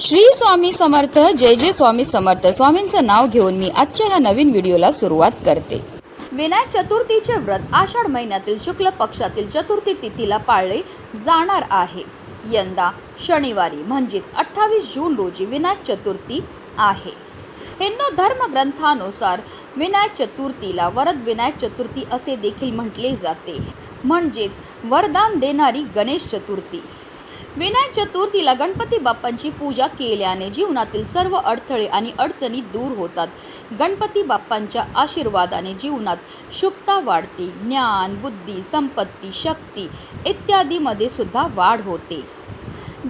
श्री स्वामी समर्थ जय जय स्वामी समर्थ. स्वामींचं नाव घेऊन मी आजच्या ह्या नवीन व्हिडिओला सुरुवात करते. विनायक चतुर्थीचे व्रत आषाढ महिन्यातील शुक्ल पक्षातील चतुर्थी तिथीला पाळले जाणार आहे. यंदा शनिवारी म्हणजेच अठ्ठावीस जून रोजी विनायक चतुर्थी आहे. हिंदू धर्मग्रंथानुसार विनायक चतुर्थीला वरद विनायक चतुर्थी असे देखील म्हटले जाते. म्हणजेच वरदान देणारी गणेश चतुर्थी. विनायक चतुर्थीला गणपती बाप्पांची पूजा केल्याने जीवनातील सर्व अडथळे आणि अडचणी दूर होतात. गणपती बाप्पांच्या आशीर्वादाने जीवनात शुभता वाढते ज्ञान बुद्धी संपत्ती शक्ती इत्यादीमध्ये सुद्धा वाढ होते.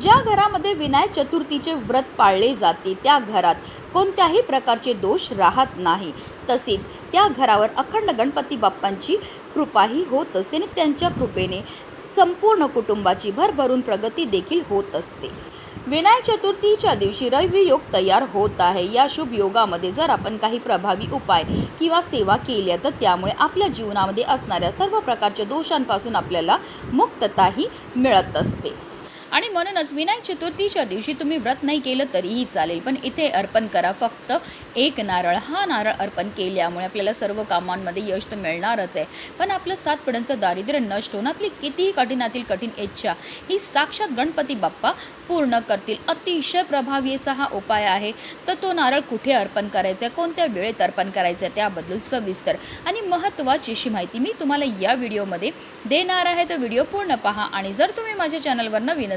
ज्या घरामध्ये विनायक चतुर्थीचे व्रत पाळले जाते त्या घरात कोणत्याही प्रकारचे दोष राहत नाही. तसेच त्या घरावर अखंड गणपती बाप्पांची कृपाही होत असते आणि त्यांच्या कृपेने संपूर्ण कुटुंबाची भरभरून प्रगती देखील होत असते. विनायक चतुर्थीच्या दिवशी रवी योग तयार होत आहे. या शुभ योगामध्ये जर आपण काही प्रभावी उपाय किंवा सेवा केल्या तर त्यामुळे आपल्या जीवनामध्ये असणाऱ्या सर्व प्रकारच्या दोषांपासून आपल्याला मुक्तताही मिळत असते. आणि म्हणूनच विनायक चतुर्थीच्या दिवशी तुम्ही व्रत नाही केलं तरीही चालेल. पण इथे अर्पण करा. फक्त एक नारळ. हा नारळ अर्पण केल्यामुळे आपल्याला सर्व कामांमध्ये यश तर मिळणारच आहे. पण आपलं सातपड्यांचं दारिद्र्य नष्ट होऊन आपली कितीही कठीणातील कठीण इच्छा ही साक्षात गणपती बाप्पा पूर्ण करतील. अतिशय प्रभावी असा हा उपाय आहे. तर तो नारळ कुठे अर्पण करायचा आहे? कोणत्या वेळेत अर्पण करायचं आहे? त्याबद्दल सविस्तर आणि महत्त्वाची अशी माहिती मी तुम्हाला या व्हिडिओमध्ये देणार आहे. तो व्हिडिओ पूर्ण पहा आणि जर तुम्ही माझ्या चॅनलवर नवीन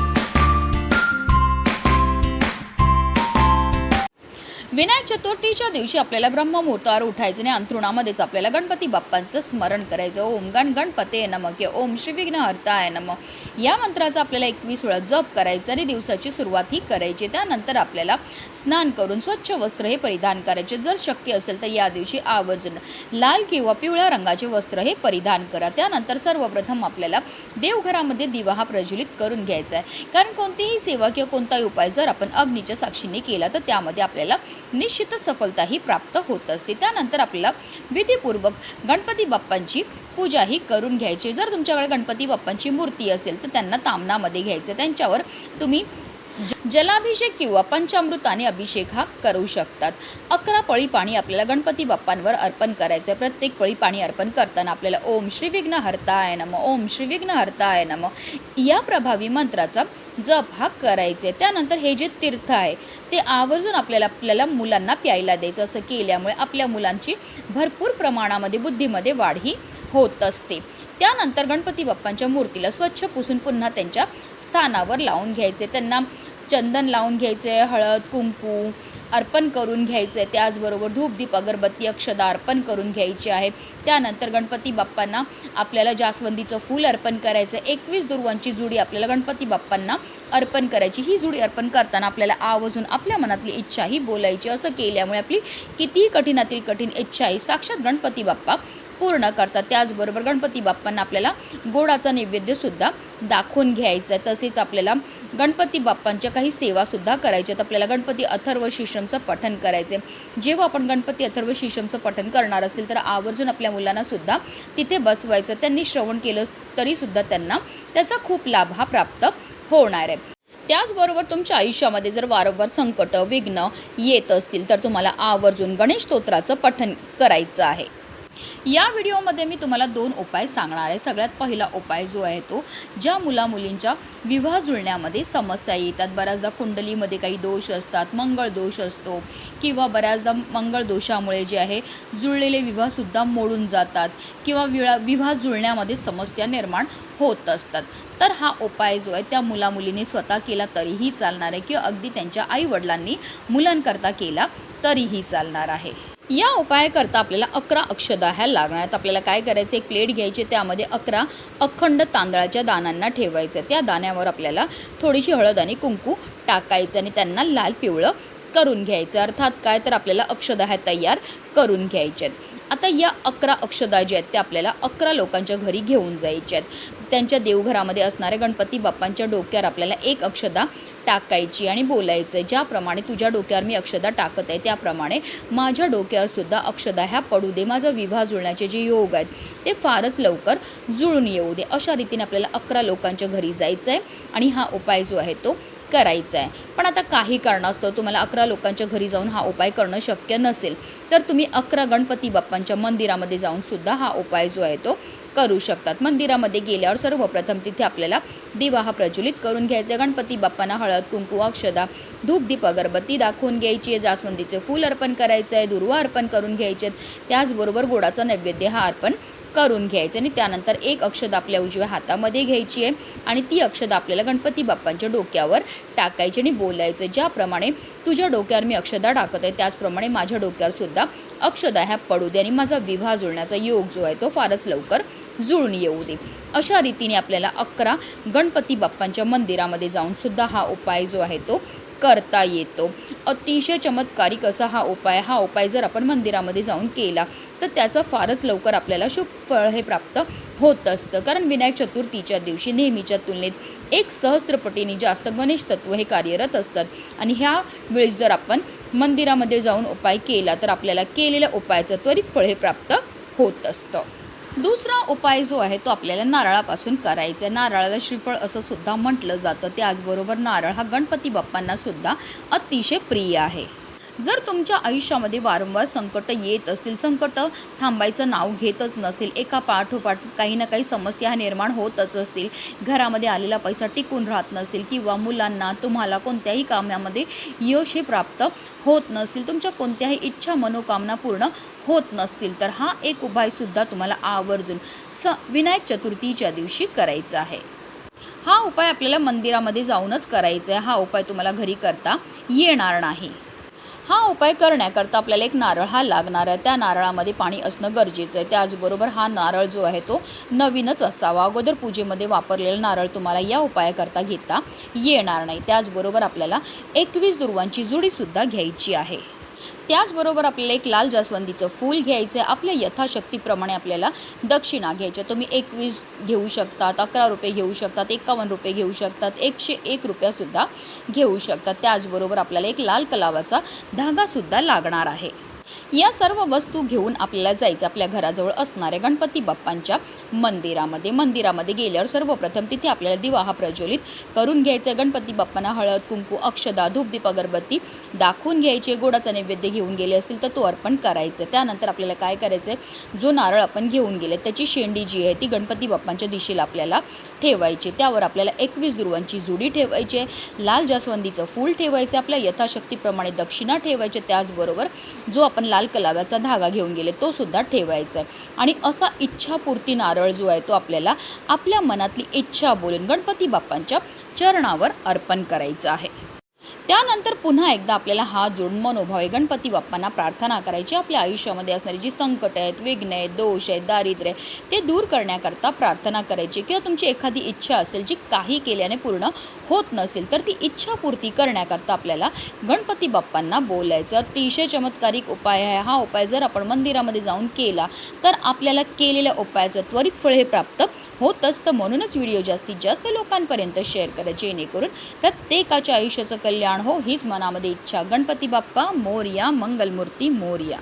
विनायक चतुर्थीच्या दिवशी आपल्याला ब्रह्ममुहूर्तावर उठायचं आणि अंथरुणामध्येच आपल्याला गणपती बाप्पांचं स्मरण करायचं. ओम गण गणपते नम के ओम श्री विघ्न हर्ताय नम. या मंत्राचा आपल्याला एकवीस वेळा जप करायचं आणि दिवसाची सुरुवात ही करायची. त्यानंतर आपल्याला स्नान करून स्वच्छ वस्त्र हे परिधान करायचे. जर शक्य असेल तर या दिवशी आवर्जून लाल किंवा पिवळ्या रंगाचे वस्त्र हे परिधान करा. त्यानंतर सर्वप्रथम आपल्याला देवघरामध्ये दिवा हा प्रज्वलित करून घ्यायचा आहे. कारण कोणतीही सेवा किंवा कोणताही उपाय जर आपण अग्नीच्या साक्षीने केला तर त्यामध्ये आपल्याला निश्चित सफलताही प्राप्त होत असते. त्यानंतर आपल्याला विधीपूर्वक गणपती बाप्पांची पूजाही करून घ्यायची. जर तुमच्याकडे गणपती बाप्पांची मूर्ती असेल तर त्यांना तामणामध्ये घ्यायचं. त्यांच्यावर तुम्ही जलाभिषेक किंवा पंचामृताने अभिषेक हा करू शकतात. अकरा पळी पाणी आपल्याला गणपती बाप्पांवर अर्पण करायचं आहे प्रत्येक पळी पाणी अर्पण करताना आपल्याला ओम श्री विघ्न हरताय नम ओम श्री विघ्न हरताय नम. या प्रभावी मंत्राचा जप हा करायचे त्यानंतर हे जे तीर्थ आहे ते आवर्जून आपल्याला आपल्याला मुलांना प्यायला द्यायचं. असं केल्यामुळे आपल्या मुलांची भरपूर प्रमाणामध्ये बुद्धीमध्ये वाढ ही होत असते. त्यानंतर गणपती बाप्पांच्या मूर्तीला स्वच्छ पुसून पुन्हा त्यांच्या स्थानावर लावून घ्यायचे. त्यांना चंदन लावून घ्यायचे हळद कुंकू अर्पण करून घ्यायचं. आहे त्याचबरोबर धूपदीप अगरबत्ती अक्षदा अर्पण करून घ्यायची आहे. त्यानंतर गणपती बाप्पांना आपल्याला जास्वंदीचं फूल अर्पण करायचं. आहे एकवीस दुर्वांची जुडी आपल्याला गणपती बाप्पांना अर्पण करायची. ही जुडी अर्पण करताना आपल्याला आवजून आपल्या मनातली इच्छा ही बोलायची. असं केल्यामुळे आपली कितीही कठीणातील कठीण इच्छा ही साक्षात गणपती बाप्पा पूर्ण करतात. त्याचबरोबर गणपती बाप्पांना आपल्याला गोडाचा नैवेद्यसुद्धा दाखवून घ्यायचं आहे तसेच आपल्याला गणपती बाप्पांच्या काही सेवासुद्धा करायच्या आहेत आपल्याला गणपती अथर्व शिश्रमचं पठण करायचं आहे जेव्हा आपण गणपती अथर्व शिष्यमचं पठण करणार असतील तर आवर्जून आपल्या मुलांनासुद्धा तिथे बसवायचं. त्यांनी श्रवण केलं तरीसुद्धा त्यांना त्याचा खूप लाभ हा प्राप्त होणार आहे. त्याचबरोबर तुमच्या आयुष्यामध्ये जर वारंवार संकट विघ्न येत असतील तर तुम्हाला आवर्जून गणेश स्तोत्राचं पठण करायचं आहे. या व्हिडिओमध्ये मी तुम्हाला दोन उपाय सांगणार आहे. सगळ्यात पहिला उपाय जो आहे तो ज्या मुला मुलींच्या विवाह जुळण्यामध्ये समस्या येतात. बऱ्याचदा कुंडलीमध्ये काही दोष असतात मंगळ दोष असतो किंवा बऱ्याचदा मंगळ दोषामुळे जे आहे जुळलेले विवाहसुद्धा मोडून जातात किंवा विळा विवाह जुळण्यामध्ये समस्या निर्माण होत असतात. तर हा उपाय जो आहे त्या मुलामुलींनी स्वतः केला तरीही चालणार आहे किंवा अगदी त्यांच्या आईवडिलांनी मुलांकरता केला तरीही चालणार आहे. या उपायाकरता आपल्याला अकरा अक्षदा ह्या लागणार. आहेत आपल्याला काय करायचं एक प्लेट घ्यायची त्यामध्ये अकरा अखंड तांदळाच्या दाण्यांना ठेवायचं. त्या दाण्यावर आपल्याला थोडीशी हळद आणि कुंकू टाकायचं आणि त्यांना लाल पिवळं करून घ्यायचं. अर्थात काय? तर आपल्याला अक्षदा ह्या तयार करून घ्यायचे आहेत आता या अकरा अक्षदा ज्या आहेत त्या आपल्याला अकरा लोकांच्या घरी घेऊन जायच्या आहेत. त्यांच्या देवघरामध्ये असणाऱ्या गणपती बाप्पांच्या डोक्यावर आपल्याला एक अक्षदा टाकायची आणि बोलायचं आहे. ज्याप्रमाणे तुझ्या डोक्यावर मी अक्षदा टाकत आहे त्याप्रमाणे माझ्या डोक्यावर सुद्धा अक्षदा ह्या पडू दे. माझा विवाह जुळण्याचे जे योग आहेत ते फारच लवकर जुळून येऊ दे. अशा रीतीने आपल्याला अकरा लोकांच्या घरी जायचं आहे. आणि हा उपाय जो आहे तो करायचा आहे पण आता काही कारणास्तव तुम्हाला अकरा लोकांच्या घरी जाऊन हा उपाय करणं शक्य नसेल तर तुम्ही अकरा गणपती बाप्पांच्या मंदिरामध्ये जाऊन सुद्धा हा उपाय जो आहे तो करू शकतात. मंदिरामध्ये गेल्यावर सर्वप्रथम तिथे आपल्याला दिवा हा प्रज्वलित करून घ्यायचा आहे. गणपती बाप्पांना हळद कुंकू अक्षदा धूपदीप अगरबत्ती दाखवून घ्यायची आहे. जास्वंदीचे फूल अर्पण करायचं आहे दुर्वा अर्पण करून घ्यायचे आहेत त्याचबरोबर गोडाचा नैवेद्य हा अर्पण करून घ्यायचं आणि त्यानंतर एक अक्षद आपल्या उजव्या हातामध्ये घ्यायची आहे आणि ती अक्षद आपल्याला गणपती बाप्पांच्या डोक्यावर टाकायची आणि बोलायचं. ज्याप्रमाणे तुझ्या डोक्यावर मी अक्षदा टाकत आहे त्याचप्रमाणे माझ्या डोक्यावर सुद्धा अक्षदा ह्या पडू दे आणि माझा विवाह जुळण्याचा योग जो आहे तो फारच लवकर जुळून येऊ दे. अशा रीतीने आपल्याला अकरा गणपती बाप्पांच्या मंदिरामध्ये जाऊनसुद्धा हा उपाय जो आहे तो करता येतो. अतिशय चमत्कारिक असा हा उपाय हा उपाय जर आपण मंदिरामध्ये जाऊन केला तर त्याचं फारच लवकर आपल्याला शुभ फळ हे प्राप्त होत असतं. कारण विनायक चतुर्थीच्या दिवशी नेहमीच्या तुलनेत एक सहस्त्रपटीने जास्त गणेश तत्व हे कार्यरत असतात. आणि ह्या वेळेस जर आपण मंदिरामध्ये जाऊन उपाय केला तर आपल्याला केलेल्या उपायाचं त्वरित फळ हे प्राप्त होत असतं. दुसरा उपाय जो आहे तो आपल्याला नारळापासून करायचा आहे. नारळाला श्रीफळ असं सुद्धा म्हटलं जातं. त्याचबरोबर नारळ हा गणपती बाप्पांना सुद्धा अतिशय प्रिय आहे. जर तुमच्या आयुष्यामध्ये वारंवार संकट येत असतील संकट थांबायचं नाव घेतच नसेल एका पाठोपाठ काही ना काही समस्या निर्माण होतच असतील घरामध्ये आलेला पैसा टिकून राहत नसेल किंवा मुलांना तुम्हाला कोणत्याही कामामध्ये यश हे प्राप्त होत नसतील तुमच्या कोणत्याही इच्छा मनोकामना पूर्ण होत नसतील तर हा एक उपायसुद्धा तुम्हाला आवर्जून स विनायक चतुर्थीच्या दिवशी करायचा आहे. हा उपाय आपल्याला मंदिरामध्ये जाऊनच करायचा आहे हा उपाय तुम्हाला घरी करता येणार नाही. हा उपाय करण्याकरता आपल्याला एक नारळ हा लागणार आहे. त्या नारळामध्ये पाणी असणं गरजेचं आहे. त्याचबरोबर हा नारळ जो आहे तो नवीनच असावा. अगोदर पूजेमध्ये वापरलेला नारळ तुम्हाला या उपायाकरता घेता येणार नाही. त्याचबरोबर आपल्याला एकवीस दुर्वांची जुडीसुद्धा घ्यायची आहे. त्याचबरोबर आपल्याला एक लाल जास्वंदीचं फूल घ्यायचं आहे. आपल्या यथाशक्तीप्रमाणे आपल्याला दक्षिणा घ्यायच्या तुम्ही एकवीस घेऊ शकतात अकरा रुपये घेऊ शकतात एकावन्न रुपये घेऊ शकतात एकशे एक रुपयासुद्धा घेऊ शकतात. त्याचबरोबर आपल्याला एक लाल कलावाचा धागासुद्धा लागणार आहे. या सर्व वस्तू घेऊन आपल्याला जायचं आपल्या घराजवळ असणाऱ्या गणपती बाप्पांच्या मंदिरामध्ये. मंदिरामध्ये गेल्यावर सर्वप्रथम तिथे आपल्याला दिवा हा प्रज्वलित करून घ्यायचा. आहे गणपती बाप्पांना हळद कुंकू अक्षदा धूपदीप अगरबत्ती दाखवून घ्यायचे. गोडाचा नैवेद्य घेऊन गेले असतील तर तो अर्पण करायचं. त्यानंतर आपल्याला काय करायचं आहे जो नारळ आपण घेऊन गेले त्याची शेंडी जी आहे ती गणपती बाप्पांच्या दिशेला आपल्याला ठेवायची. त्यावर आपल्याला एकवीस दुर्वांची जुडी ठेवायची आहे. लाल जास्वंदीचं फूल ठेवायचं आपल्या यथाशक्तीप्रमाणे दक्षिणा ठेवायचे त्याचबरोबर जो आपण लाल कलाव्याचा धागा घेऊन गेले तो सुद्धा ठेवायचा आहे. आणि असा इच्छापूर्ती नारळ जो आहे तो आपल्याला आपल्या मनातली इच्छा बोलून गणपती बाप्पांच्या चरणावर अर्पण करायचं आहे. त्यानंतर पुन्हा एकदा आपल्याला हा जोडून मनोभावे गणपती बाप्पांना प्रार्थना करायची. आपल्या आयुष्यामध्ये असणारी जी संकट आहेत विघ्न आहेत दोष आहेत दारिद्र्य ते दूर करण्याकरता प्रार्थना करायची किंवा तुमची एखादी इच्छा असेल जी काही केल्याने पूर्ण होत नसेल तर ती इच्छापूर्ती करण्याकरता आपल्याला गणपती बाप्पांना बोलायचं. अतिशय चमत्कारिक उपाय आहे. हा उपाय जर आपण मंदिरामध्ये जाऊन केला तर आपल्याला केलेल्या उपायाचं त्वरित फळ हे प्राप्त होत असतं म्हणूनच व्हिडिओ जास्तीत जास्त लोकांपर्यंत शेअर करा. जेणेकरून प्रत्येकाच्या आयुष्याचं कल्याण हो हीच मनामध्ये इच्छा. गणपती बाप्पा मोर्या मंगलमूर्ती मोर्या.